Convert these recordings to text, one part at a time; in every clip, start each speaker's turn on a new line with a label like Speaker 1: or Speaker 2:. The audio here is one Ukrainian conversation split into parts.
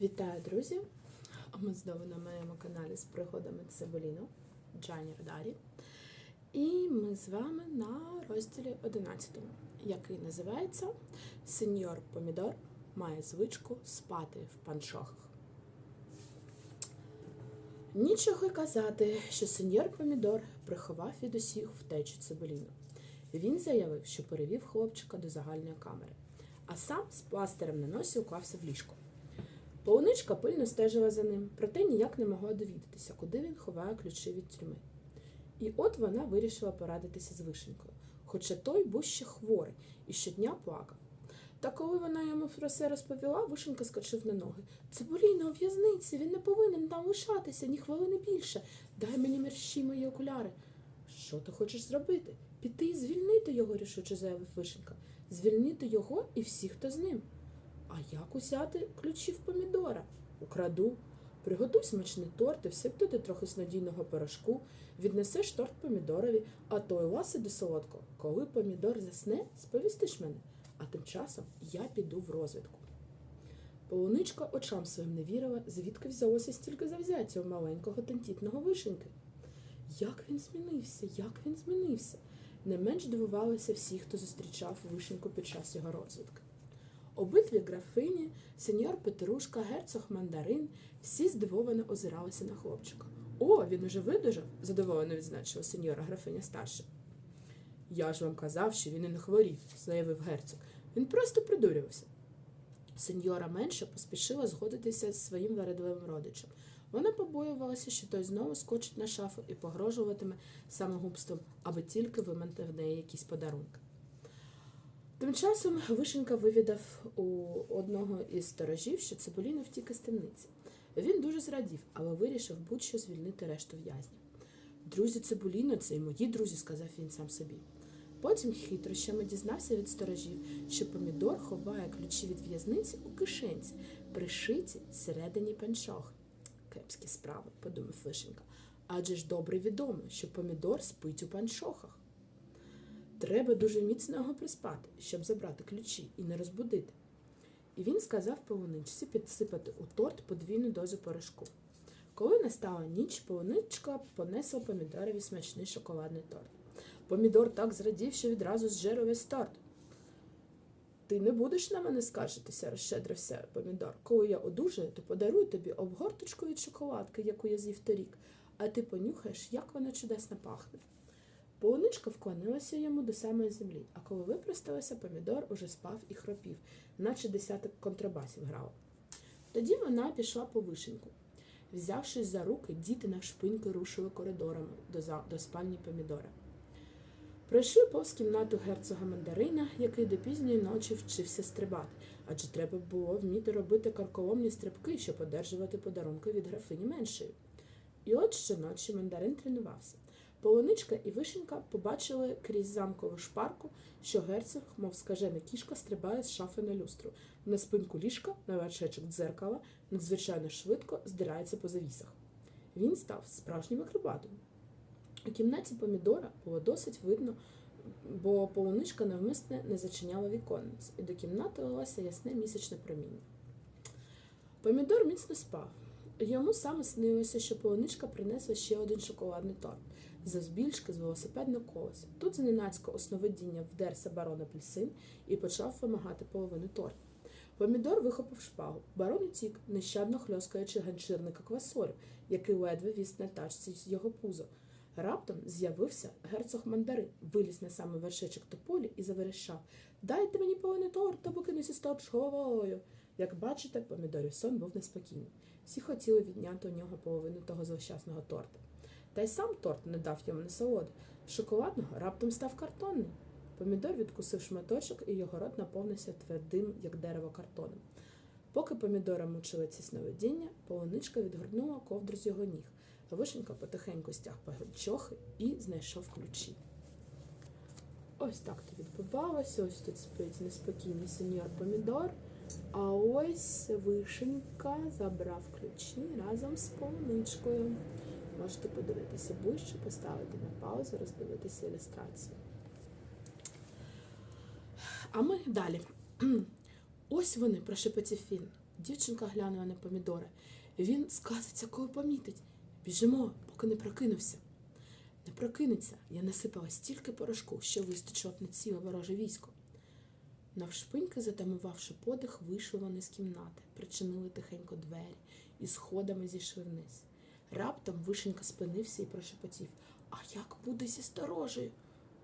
Speaker 1: Вітаю, друзі! Ми знову на моєму каналі з пригодами Цибуліно Джані Радарі. І ми з вами на розділі 11, який називається Сеньор Помідор має звичку спати в панчохах. Нічого казати, що сеньор Помідор приховав від усіх втечу Цибуліну. Він заявив, що перевів хлопчика до загальної камери, а сам з пластирем на носі уклався в ліжко. Полуничка пильно стежила за ним, проте ніяк не могла довідатися, куди він ховає ключі від тюрми. І от вона вирішила порадитися з вишенькою, хоча той був ще хворий і щодня плакав. Та коли вона йому про все розповіла, вишенька скочив на ноги. Цибуліна у в'язниці, він не повинен там лишатися, ні хвилини більше. Дай мені мерщі мої окуляри. Що ти хочеш зробити? Піти і звільнити його, рішуче заявив вишенька. Звільнити його і всіх, хто з ним. А як узяти ключі в помідора? Украду. Приготуй смачний торт і всип туди трохи снодійного порошку, віднесеш торт помідорові, а той ласи до солодкого. Коли помідор засне, сповістиш мене, а тим часом я піду в розвідку. Полуничка очам своїм не вірила, звідки взялося стільки завзяття у маленького тентітного вишеньки. Як він змінився, як він змінився? Не менш дивувалися всі, хто зустрічав вишеньку під час його розвідки. Обидві графині, сеньор Петрушка, герцог Мандарин, всі здивовано озиралися на хлопчика. О, він уже видужав, задоволено відзначила сеньора графиня старша. Я ж вам казав, що він і не хворів, заявив герцог. Він просто придурювався. Сеньора менша поспішила згодитися з своїм вередливим родичем. Вона побоювалася, що той знову скочить на шафу і погрожуватиме самогубством, аби тільки виманти в неї якісь подарунки. Тим часом Вишенька вивідав у одного із сторожів, що Цибуліно втік із темниці. Він дуже зрадів, але вирішив будь-що звільнити решту в'язнів. Друзі Цибуліно, це й мої друзі, сказав він сам собі. Потім хитрощами дізнався від сторожів, що помідор ховає ключі від в'язниці у кишенці, пришиті всередині панчох. Кепські справи, подумав Вишенька. Адже ж добре відомо, що помідор спить у панчохах. Треба дуже міцно його приспати, щоб забрати ключі і не розбудити. І він сказав полуничці підсипати у торт подвійну дозу порошку. Коли настала ніч, полуничка понесла помідорові смачний шоколадний торт. Помідор так зрадів, що відразу зжерив весь торт. Ти не будеш на мене скаржитися, розщедрився помідор. Коли я одужаю, то подарую тобі обгорточку від шоколадки, яку я з'їв торік, а ти понюхаєш, як вона чудесно пахне. Полуничка вклонилася йому до самої землі, а коли випросталася, помідор уже спав і хропів, наче десяток контрабасів грав. Тоді вона пішла по вишеньку. Взявшись за руки, діти навшпиньки рушили коридорами до, до спальні помідора. Пройшли повз кімнату герцога мандарина, який до пізньої ночі вчився стрибати, адже треба було вміти робити карколомні стрибки, щоб одержувати подарунки від графині меншої. І от щоночі мандарин тренувався. Полуничка і вишенька побачили крізь замкову шпарку, що герцог, мов скажена кішка, стрибає з шафи на люстру. На спинку ліжка, на вершечок дзеркала, надзвичайно швидко здирається по завісах. Він став справжнім акробатом. У кімнаті помідора було досить видно, бо полуничка навмисне не зачиняла віконниць, і до кімнати лилося ясне місячне проміння. Помідор міцно спав. Йому саме снилося, що полуничка принесла ще один шоколадний торт завбільшки з велосипедного колеса. Тут зненацька основидіння вдерся барон апельсин і почав вимагати половину торту. Помідор вихопив шпагу. Барон утік, нещадно хльоскаючи ганчірника квасолю, який ледве віз на тачці з його пузо. Раптом з'явився герцог мандарин, виліз на самий вершечок тополі і заверещав Дайте мені половину торта, покинуся з торчговою. Як бачите, помідорів сон був неспокійний. Всі хотіли відняти у нього половину того злощасного торта. Та й сам торт не дав йому насолоди. Шоколадного раптом став картонним. Помідор відкусив шматочок, і його рот наповнився твердим, як дерево, картоном. Поки помідора мучили ці сновидіння, полуничка відгорнула ковдру з його ніг. Вишенька потихеньку стяг пагорчохи і знайшов ключі. Ось так то відбувалося. Ось тут спить неспокійний сеньор помідор. А ось вишенька забрав ключі разом з полуничкою. Можете подивитися ближче, поставити на паузу, роздивитися ілюстрацію. А ми далі. Ось вони, прошепотів він. Дівчинка глянула на помідори. Він сказиться, коли помітить. Біжимо, поки не прокинувся. Не прокинеться, я насипала стільки порошку, що вистачило б на ціле вороже військо. Навшпиньки, затамувавши подих, вийшли вони з кімнати, причинили тихенько двері і сходами зійшли вниз. Раптом вишенька спинився і прошепотів А як буде зі сторожею?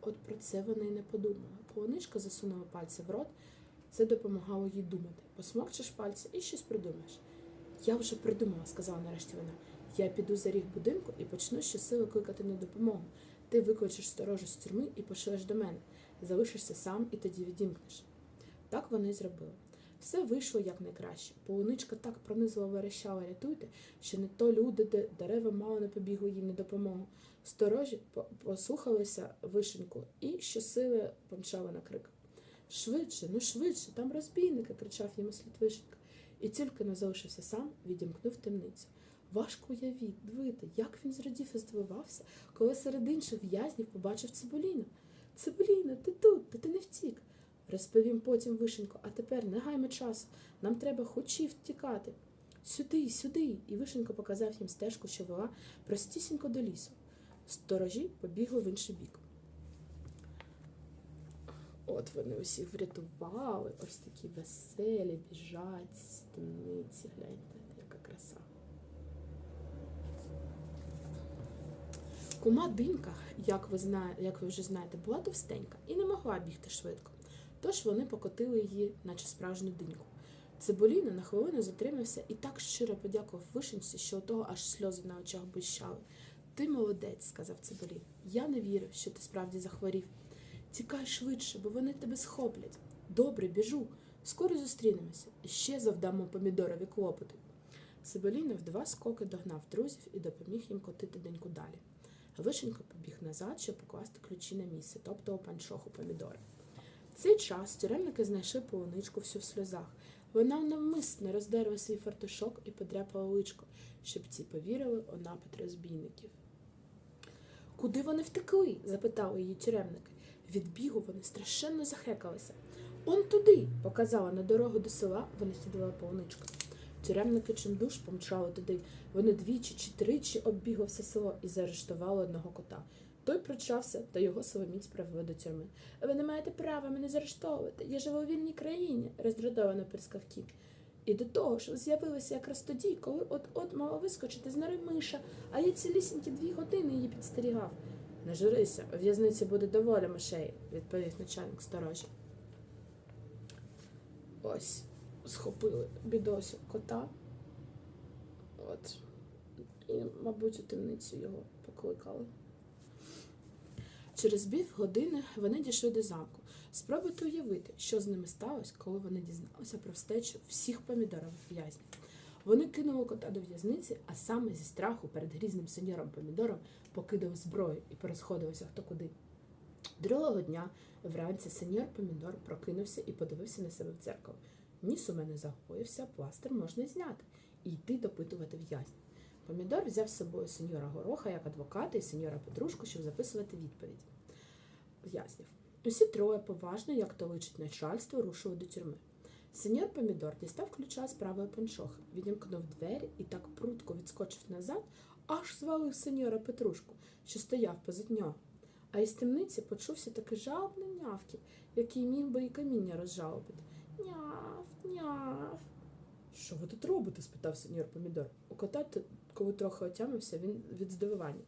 Speaker 1: От про це вони й не подумали. Полоничка засунула пальці в рот, це допомагало їй думати. Посмокчеш пальці і щось придумаєш. Я вже придумала, сказала нарешті вона. Я піду за ріг будинку і почну щосили кликати на допомогу. Ти викличеш сторожу з тюрми і пошлеш до мене. Залишишся сам і тоді відімкнеш. Так вони й зробили. Все вийшло якнайкраще. Полуничка так пронизливо верещала рятуйте, що не то люди, де дерева мало не побігли їй на допомогу. Сторожі послухалися вишеньку і щосили помчали на крик. Швидше, ну швидше, там розбійники, кричав йому слід вишенька. І тільки не залишився сам, відімкнув темницю. Важко уявити, як він зрадів і здивувався, коли серед інших в'язнів побачив Цибуліну. Цибуліна, ти тут, та ти не втік. Розповім потім вишенько, а тепер не гаймо часу. Нам треба хоч і втікати. Сюди, сюди. І вишенько показав їм стежку, що вела простісінько до лісу. Сторожі побігли в інший бік. От вони усіх врятували, ось такі веселі, біжать з темниці. Гляньте, яка краса. Кума динька, як ви, зна... як ви вже знаєте, була товстенька і не могла бігти швидко. Тож вони покотили її, наче справжню диньку. Цибуліна на хвилину затримався і так щиро подякував вишенці, що у того аж сльози на очах блищали. Ти молодець, сказав Цибулін. Я не вірив, що ти справді захворів. Тікай швидше, бо вони тебе схоплять. Добре, біжу. Скоро зустрінемося. І ще завдамо помідорові клопоти. Цибуліна в два скоки догнав друзів і допоміг їм котити деньку далі. Вишенько побіг назад, щоб покласти ключі на місце, тобто у панчоху помідори. Цей час тюремники знайшли полуничку всю в сльозах. Вона навмисне роздерла свій фартушок і подряпала личко, щоб ці повірили у напад розбійників. Куди вони втекли? запитали її тюремники. Від бігу вони страшенно захекалися. Он туди, показала на дорогу до села, винахідила полуничка. Тюремники чимдуж помчали туди. Вони двічі чи тричі оббігли все село і заарештували одного кота. Той прочався, та його силоміць привели до тюрми. Ви не маєте права мене заарештовувати. Я живу у вільній країні, роздратовано пирскав кіт. І до того ж, ви з'явилися якраз тоді, коли от-от мала вискочити з нори миша, а я цілісінькі дві години її підстерігав. Не журися, у в'язниці буде доволі мишей, відповів начальник сторожі. Ось, схопили бідосю кота. От. І, мабуть, у темницю його покликали. Через пів години вони дійшли до замку. Спробуйте уявити, що з ними сталося, коли вони дізналися про встечу всіх помідорових в'язнів. Вони кинули кота до в'язниці, а саме зі страху перед грізним сеньором помідором покидали зброю і порозходилися хто куди. Другого дня вранці сеньор помідор прокинувся і подивився на себе в дзеркало. Ніс у мене загоївся, пластир можна зняти і йти допитувати в'язнів. Помідор взяв з собою сеньора Гороха як адвоката і сеньора Петрушку, щоб записувати відповідь в'язнів. Усі троє поважно, як то личить начальство, рушили до тюрми. Сеньор Помідор дістав ключа з правої панчохи, відімкнув двері і так прутко відскочив назад, аж звалив сеньора Петрушку, що стояв позад нього. А із темниці почувся такий жалобний нявкіт, який міг би і каміння розжалобити. Няв, няв. Що ви тут робите? спитав сеньор Помідор. У кота, коли трохи отямився, він від здивування.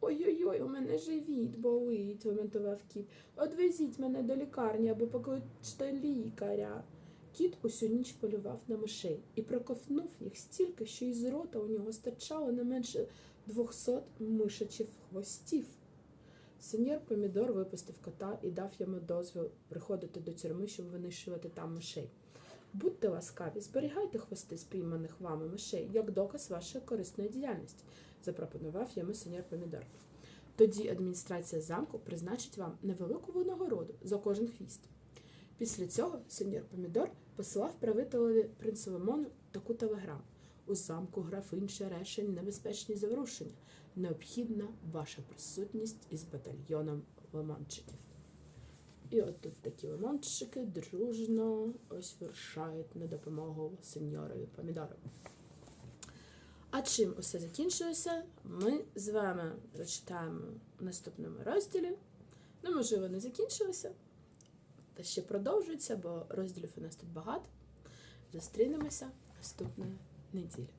Speaker 1: Ой-ой-ой, у мене живіт болить, лементував кіт. Одвезіть мене до лікарні або покличте лікаря. Кіт усю ніч полював на мишей і проковтнув їх стільки, що із рота у нього стирчало не менше двохсот мишачих хвостів. Сеньор Помідор випустив кота і дав йому дозвіл приходити до тюрми, щоб винищувати там мишей. Будьте ласкаві, зберігайте хвости спійманих вами мишей як доказ вашої корисної діяльності, запропонував йому сеньор Помідор. Тоді адміністрація замку призначить вам невелику винагороду за кожен хвіст. Після цього сеньор Помідор посилав правителеві принцу Лимону таку телеграму. У замку графинь Черешень небезпечні заворушення. Необхідна ваша присутність із батальйоном лимончиків. І от тут такі лимончики дружно ось вирушають на допомогу сеньорові помідору. А чим усе закінчилося, ми з вами прочитаємо в наступному розділі. Ну, можливо, не закінчилося, та ще продовжується, бо розділів у нас тут багато. Зустрінемося наступної неділі.